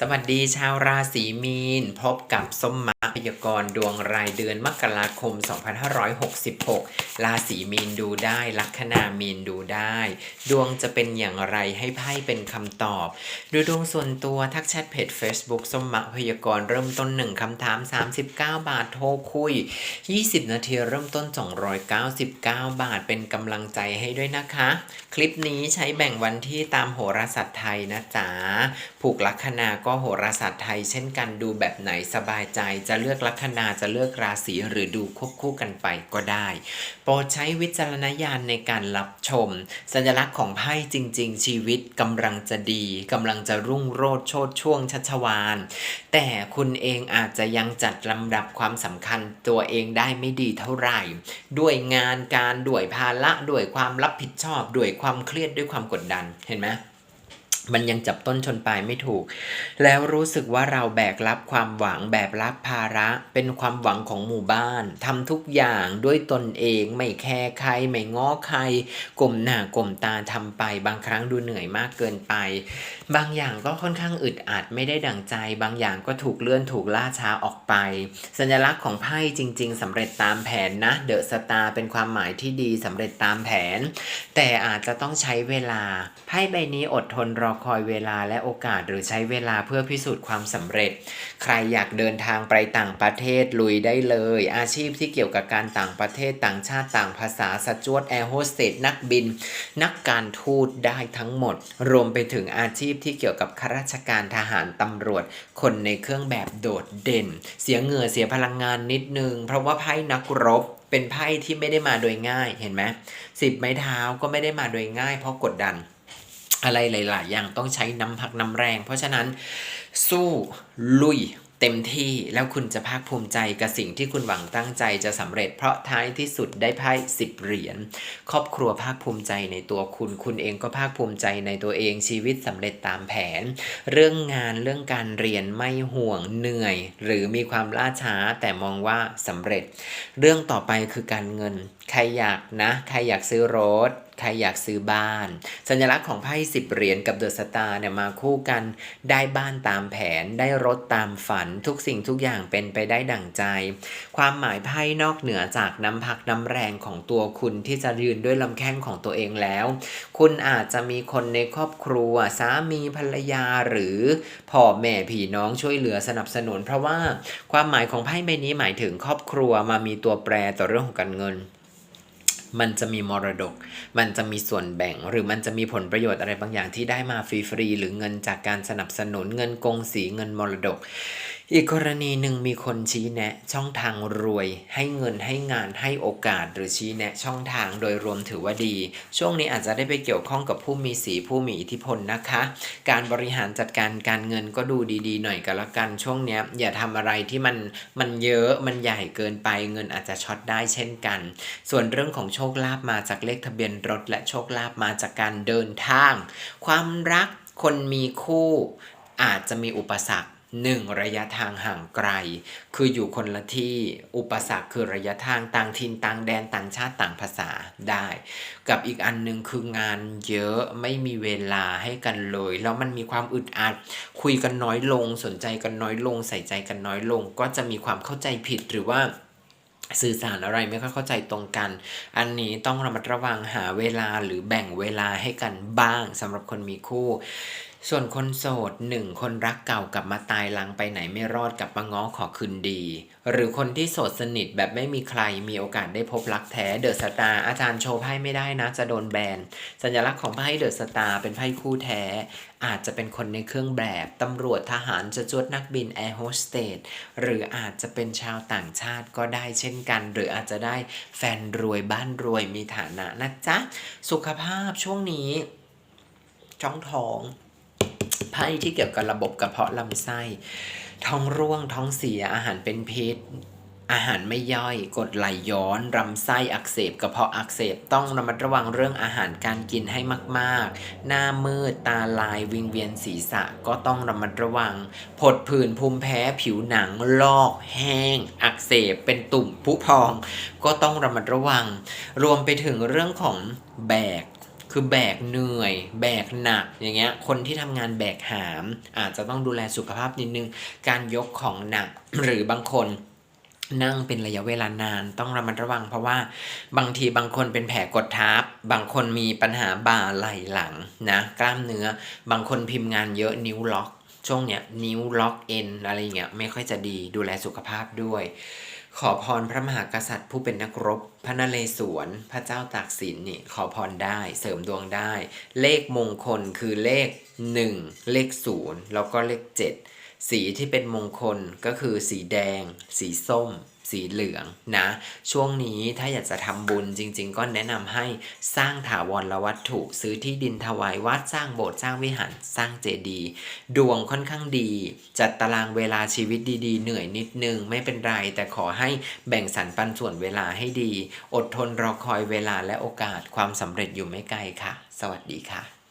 สวัสดีชาวราศีมีน พบกับสมมาพยากรณ์ดวงรายเดือนมกราคม 2566 ราศีมีนดูได้ลัคนามีนดูได้ ดวงจะเป็นอย่างไรให้ไพ่เป็นคำตอบ ดูดวงส่วนตัวทักแชทเพจ Facebook สมมาพยากรณ์เริ่มต้น 1คำถาม 39 บาทโทรคุย 20 นาทีเริ่มต้น 299 บาทเป็นกำลังใจให้ด้วยนะคะ คลิปนี้ใช้แบ่งวันที่ตามโหราศาสตร์ไทยนะจ๊ะผูกลัคนาก็โหราศาสตร์ไทยเช่นกันดูแบบไหนสบายใจ จะเลือกลัคนาจะเลือกราศีหรือดูควบคู่กันไปก็ได้ โปรดใช้วิจารณญาณในการรับชม สัญลักษณ์ของไพ่จริง ๆ ชีวิตกำลังจะดีกำลังจะรุ่งโรจน์โชดช่วงชัชวาน แต่คุณเองอาจจะยังจัดลำดับความสำคัญตัวเองได้ไม่ดีเท่าไหร่ ด้วยงานการด้วยภาระด้วยความรับผิดชอบด้วยความเครียดด้วยความกดดันเห็นไหม มันยังจับต้นชนปลายไม่ถูก แล้วรู้สึกว่าเราแบกรับความหวังแบกรับภาระ เป็นความหวังของหมู่บ้านทำทุกอย่างด้วยตนเองไม่แคร์ใครไม่ง้อใครกลมหน้ากลมตาทำไป บางครั้งดูเหนื่อยมากเกินไป บางอย่างก็ค่อนข้างอึดอัดไม่ได้ดั่งใจ บางอย่างก็ถูกเลื่อนถูกล่าช้าออกไป สัญลักษณ์ของไพ่จริง ๆสำเร็จตามแผนนะเดอะสตาร์เป็นความหมายที่ดีสำเร็จตามแผน แต่อาจจะต้องใช้เวลาไพ่ใบนี้อดทนรอคอยเวลาและโอกาสหรือใช้เวลาเพื่อพิสูจน์ความสำเร็จ ใครอยากเดินทางไปต่างประเทศลุยได้เลย อาชีพที่เกี่ยวกับการต่างประเทศต่างชาติต่างภาษาสจวตแอร์โฮสเตสนักบิน นักการทูตได้ทั้งหมด รวมไปถึงอาชีพที่เกี่ยวกับข้าราชการทหารตำรวจ คนในเครื่องแบบโดดเด่น เสียเหงื่อเสียพลังงานนิดนึง เพราะว่าไพ่นักรบเป็นไพ่ที่ไม่ได้มาโดยง่ายเห็นไหมสิบไม้เท้าก็ไม่ได้มาโดยง่ายเพราะกดดัน อะไรหลาย ๆ อย่างต้องใช้น้ำพักน้ำแรง เพราะฉะนั้นสู้ลุยเต็มที่แล้วคุณจะภาคภูมิใจกับสิ่งที่คุณหวังตั้งใจจะสำเร็จ เพราะท้ายที่สุดได้ไพ่สิบเหรียญครอบครัวภาคภูมิใจในตัวคุณ คุณเองก็ภาคภูมิใจในตัวเองชีวิตสำเร็จตามแผน เรื่องงานเรื่องการเรียนไม่ห่วงเหนื่อย หรือมีความล่าช้าแต่มองว่าสำเร็จ เรื่องต่อไปคือการเงิน ใครอยากนะ ใครอยากซื้อรถ ใครอยากซื้อบ้าน สัญลักษณ์ของไพ่สิบเหรียญกับเดอะสตาร์เนี่ยมาคู่กันได้บ้านตามแผน ได้รถตามฝัน ทุกสิ่งทุกอย่างเป็นไปได้ดั่งใจ ความหมายไพ่นอกเหนือจากน้ำพักน้ำแรงของตัวคุณที่จะยืนด้วยลำแข้งของตัวเองแล้ว คุณอาจจะมีคนในครอบครัวสามีภรรยาหรือพ่อแม่พี่น้องช่วยเหลือสนับสนุน เพราะว่าความหมายของไพ่ใบนี้หมายถึงครอบครัวมามีตัวแปรต่อเรื่องของการเงิน มันจะมีมรดก มันจะมีส่วนแบ่ง หรือมันจะมีผลประโยชน์อะไรบางอย่างที่ได้มาฟรีๆหรือเงินจากการสนับสนุนเงินกงสีเงินมรดก อีกกรณีหนึ่งมีคนชี้แนะช่องทางรวย ให้เงินให้งานให้โอกาส หรือชี้แนะช่องทางโดยรวมถือว่าดี ช่วงนี้อาจจะได้ไปเกี่ยวข้องกับผู้มีสีผู้มีอิทธิพลนะคะ การบริหารจัดการการเงินก็ดูดีๆ หน่อยก็แล้วกันช่วงนี้อย่าทำอะไรที่มันมันเยอะมันใหญ่เกินไปเงินอาจจะช็อตได้เช่นกัน ส่วนเรื่องของโชคลาภมาจากเลขทะเบียนรถ และโชคลาภมาจากการเดินทาง ความรักคนมีคู่อาจจะมีอุปสรรค หนึ่งระยะทางห่างไกล คืออยู่คนละที่อุปสรรคคือระยะทางต่างถิ่นต่างแดนต่างชาติต่างภาษาได้ กับอีกอันหนึ่งคืองานเยอะไม่มีเวลาให้กันเลย แล้วมันมีความอึดอัด คุยกันน้อยลง สนใจกันน้อยลง ใส่ใจกันน้อยลง ก็จะมีความเข้าใจผิดหรือว่าสื่อสารอะไรไม่ค่อยเข้าใจตรงกัน อันนี้ต้องระมัดระวังหาเวลาหรือแบ่งเวลาให้กันบ้างสำหรับคนมีคู่ ส่วนคนโสดหนึ่งคนรักเก่ากลับมาตายลังไปไหนไม่รอดกลับมาง้อขอคืนดี หรือคนที่โสดสนิทแบบไม่มีใครมีโอกาสได้พบรักแท้เดอะสตาร์อาจารย์โชว์ไพ่ไม่ได้นะ จะโดนแบน สัญลักษณ์ของไพ่เดอะสตาร์เป็นไพ่คู่แท้ อาจจะเป็นคนในเครื่องแบบ ตำรวจทหารจะจวดนักบินแอร์โฮสเตสหรืออาจจะเป็นชาวต่างชาติก็ได้เช่นกัน หรืออาจจะได้แฟนรวยบ้านรวยมีฐานะนะจ๊ะสุขภาพช่วงนี้ช่องท้อง ไพ่ที่เกี่ยวกับระบบกระเพาะลำไส้ ท้องร่วงท้องเสียอาหารเป็นพิษอาหารไม่ย่อยกดไหลย้อนลำไส้อักเสบกระเพาะอักเสบต้องระมัดระวังเรื่องอาหารการกินให้มากๆ หน้ามืดตาลายวิงเวียนศีรษะก็ต้องระมัดระวัง ผดผื่นภูมิแพ้ผิวหนัง ลอก แห้ง อักเสบเป็นตุ่มพุพอง ก็ต้องระมัดระวัง รวมไปถึงเรื่องของแบก คือแบกเหนื่อย แบกหนักอย่างเงี้ยคนที่ทำงานแบกหาม อาจจะต้องดูแลสุขภาพนิดนึง การยกของหนักหรือบางคนนั่งเป็นระยะเวลานานต้องระมัดระวังเพราะว่าบางทีบางคนเป็นแผลกดทับบางคนมีปัญหาบ่าไหล่หลังนะกล้ามเนื้อ บางคนพิมพ์งานเยอะนิ้วล็อก ช่วงเนี้ยนิ้วล็อกเอ็นอะไรเงี้ยไม่ค่อยจะดีดูแลสุขภาพด้วย ขอพรพระมหากษัตริย์ผู้เป็นนักรบ พระนเรศวร พระเจ้าตากสินนี่ขอพรได้เสริมดวงได้ เลขมงคลคือเลข 1 เลข 0 แล้วก็เลข 7 สีที่เป็นมงคลก็คือสีแดง สีส้ม สีเหลืองนะ ช่วงนี้ถ้าอยากจะทำบุญจริง ๆ ก็แนะนำให้สร้างถาวรวัตถุ ซื้อที่ดินถวายวัดสร้างโบสถ์สร้างวิหารสร้างเจดีย์ดวงค่อนข้างดี จัดตารางเวลาชีวิตดีๆ เหนื่อยนิดนึงไม่เป็นไร แต่ขอให้แบ่งสรรปันส่วนเวลาให้ดี อดทนรอคอยเวลาและโอกาสความสำเร็จอยู่ไม่ไกลค่ะ สวัสดีค่ะ